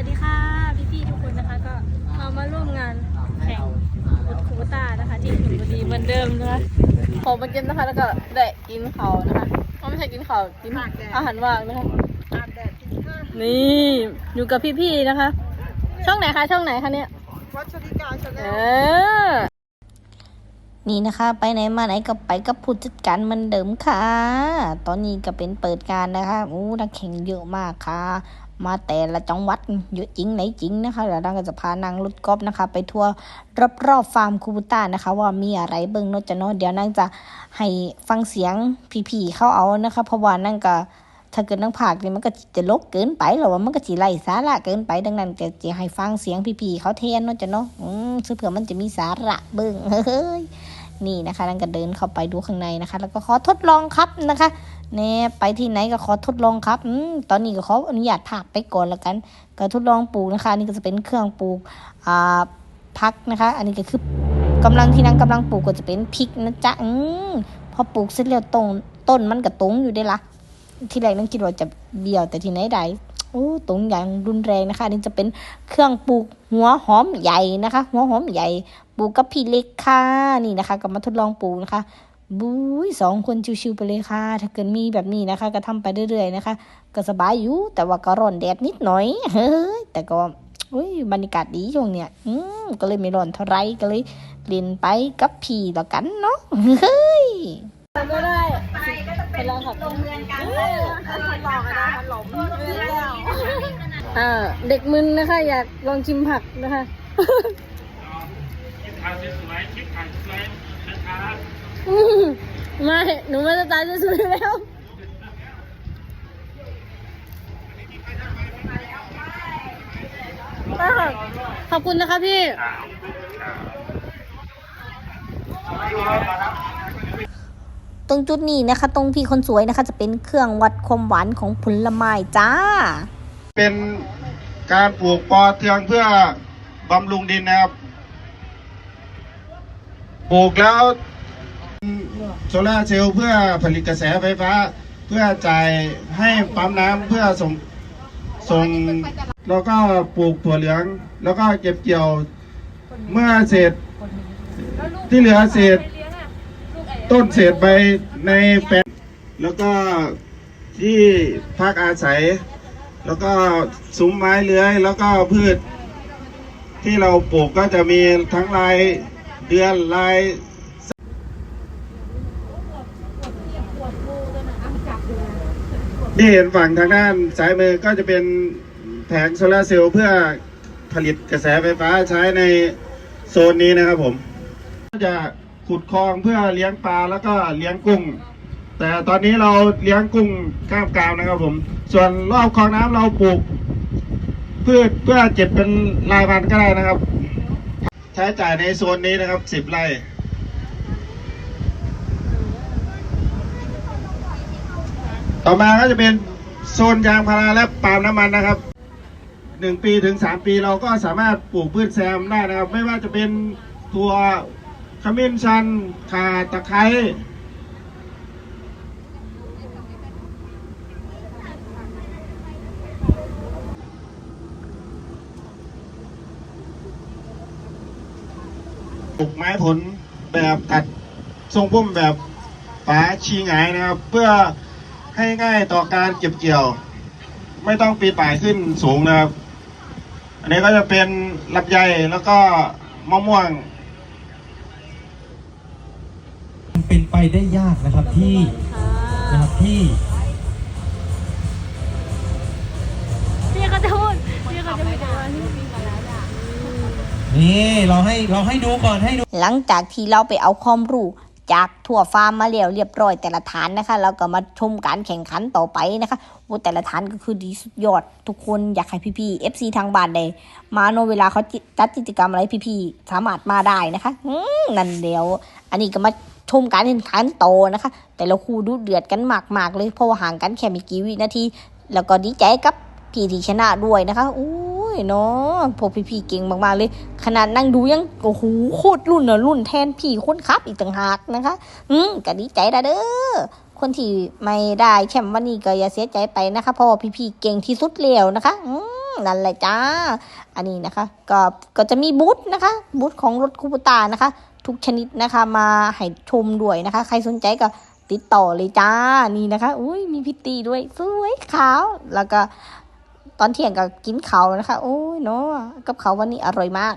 วัสดีค่ะพี่ๆทุกคนนะคะก็เรามาร่วมงานแข่งอุดคูตานะคะ ที่ชลบุรีเหมือนเดิมนะคะขอมากินนะคะแล้วก็ได้กินเขาวนะคะก็ไม่ใช่กินเขาวกินอาหารว่างนะคะนี่อยู่กับพี่ๆนะคะ ช่องไหนคะช่องไหนคะเนี่ยวัชริกาชาแนเอลอนี่นะคะ ไปไหนมาไหนก็ไปกับผู้จัดการเหมันเดิมค่ะ ตอนนี้ก็เป็นเปิดการนะคะโอ้นักแข่งเยอะมากค่ะ มาแต่ละจังหวัดเยอะจริงไหนจริงนะคะเดี๋ยวเราก็จะพานางรถกอล์ฟนะคะ ไปทัวร์รอบๆฟาร์มคูบูต้านะคะ ว่ามีอะไรเบิ่งนอจะนอเดี๋ยวนางจะให้ฟังเสียงพี่ๆเข้าเอานะคะ เพราะว่านั่งก็ถ้าเกิดนั่งผากนี่มันก็จะลกเกินไปหรอว่ามันก็จีไล่สาระเกินไปดังนั้นจะจะให้ฟังเสียงพี่ๆเขาแทนเนอะจะเนาะอืมเผื่อมันจะมีสาระเบิ่งเฮ้ย นี่นะคะนั่นก็เดินเข้าไปดูข้างในนะคะ แล้วก็ขอทดลองครับนะคะเนี่ยไปที่ไหนก็ขอทดลองครับอมตอนนี้ก็ขออนุญาตพากไปก่อนแล้วกัน ก็ทดลองปลูกนะคะนี่ก็จะเป็นเครื่องปลูกอ่าพักนะคะ อันนี้ก็คือกำลังที่นั่งกำลังปลูกก็จะเป็นพริกนะจ๊ะอืมพอปลูกเสร็จแล้วต้นต้นมันก็ตรงอยู่ได้ละ ที่แรกนั่งคิดว่าจะเบี้ยวแต่ที่ไหนได้ โอ้ตรงอย่างรุนแรงนะคะนี่จะเป็นเครื่องปลูกหัวหอมใหญ่นะคะ หัวหอมใหญ่ปลูกกับพี่เล็กค่ะนี่นะคะก็มาทดลองปลูกนะคะบุ้ยสองคนชิวๆไปเลยค่ะ ถ้าเกิดมีแบบนี้นะคะ ก็ทำไปเรื่อยๆนะคะ ก็สบายอยู่ แต่ว่าก็ร้อนแดดนิดหน่อย เฮ้ย แต่ก็อุ้ยบรรยากาศดีช่วงเนี้ย อืมก็เลยไม่ร้อนเท่าไรก็เลยเล่นไปกับพี่แล้วกันเนาะ เฮ้ยก็ได้ ไปลองขับลงเงินกันเลยคนหลอกันนะมันหลงเงินแล้วอ่าเด็กมึนนะคะ อยากลองชิมผักนะคะคิดทางสวยๆคิดทางสวยๆช้าอืมไม่หนูไม่สไตล์สวยแล้วขอบคุณนะคะพี่ ตรงจุดนี้นะคะ ตรงพี่คนสวยนะคะ จะเป็นเครื่องวัดความหวานของผลไม้จ้า เป็นการปลูกปอเทืองเพื่อบำรุงดินนะครับ ปลูกแล้วโซลาเซลล์เพื่อผลิตกระแสไฟฟ้า เพื่อจ่ายให้ปั๊มน้ำเพื่อส่งส่งแล้วก็ปลูกถั่วเหลือง แล้วก็เก็บเกี่ยวเมื่อเศษที่เหลือเศษ ต้นเศษใบในแปลงแล้วก็ที่พักอาศัย แล้วก็ซุ้มไม้เลื้อย แล้วก็พืช ที่เราปลูกก็จะมีทั้งลายเดือนลายที่เห็นฝั่งทางด้านซ้ายมือก็จะเป็นแผงโซลาร์เซลล์เพื่อผลิตกระแสไฟฟ้าใช้ในโซนนี้นะครับผมก็จะ ขุดคลองเพื่อเลี้ยงปลาแล้วก็เลี้ยงกุ้ง แต่ตอนนี้เราเลี้ยงกุ้งก้ามกามนะครับผม ส่วนรอบคลองน้ำเราปลูก พืชเพื่อเก็บเป็นรายวันก็ได้นะครับ ใช้จ่ายในโซนนี้นะครับสิบไร่ต่อมาก็จะเป็นโซนยางพาราและปาล์มน้ำมันนะครับหนึ่งปีถึงสามปีเราก็สามารถปลูกพืชแซมได้นะครับ ไม่ว่าจะเป็นถั่ว ขมิ้นชันข่าตะไคร้ปลูกไม้ผลแบบตัดทรงพุ่มแบบฝาชีหงายนะครับ เพื่อให้ง่ายต่อการเก็บเกี่ยว ไม่ต้องปีนป่ายขึ้นสูงนะครับ อันนี้ก็จะเป็นลำไยแล้วก็มะม่วง มัน เป็นไปได้ยากนะครับที่นะครับที่พี่เขาจะพูดพี่เขาจะพูดว่าพี่ปีมาแล้วอะนี่เราให้เราให้ดูก่อนให้ดู หลังจากที่เราไปเอาความรู้จากทั่วฟาร์มมาแล้วเรียบร้อยแต่ละฐานนะคะ เราก็มาชมการแข่งขันต่อไปนะคะโอ้แต่ละฐานก็คือดีสุดยอด ทุกคนอยากให้พี่ๆ FC ทางบ้านได้มาโนเวลาเขาจัดกิจกรรมอะไรพี่ๆสามารถมาได้นะคะอืมนั่นเดียว อันนี้ก็มา ชมการแข่งขันโตอนะคะ แต่ละคู่ดูเดือดกันมากๆเลยเพราะว่าห่างกันแค่ไม่กี่วินาที แล้วก็ดีใจกับพี่ที่ชนะด้วยนะคะอู้ยเนาะพวกพี่ๆเก่งมากๆเลย ขนาดนั่งดูยังโอ้โหโคตรรุ่นอะรุ่นแทนพี่คนครับอีกต่างหากนะคะ อืมก็ดีใจนะเด้อคนที่ไม่ได้แชมป์วันนี้ก็อย่าเสียใจไปนะคะเพราะว่าพี่ๆเก่งที่สุดแล้วนะคะ อืมนั่นแหละจ้า อันนี้นะคะ ก็ก็จะมีบูธนะคะบูธของรถคูปตานะคะ ทุกชนิดนะคะมาให้ชมด้วยนะคะ ใครสนใจก็ติดต่อเลยจ้านี่นะคะอุ้ยมีพิตตี้ด้วยสวยขาวแล้วก็ตอนเที่ยงก็กินเขานะคะโอ้ยเนาะกับเขาวันนี้อร่อยมาก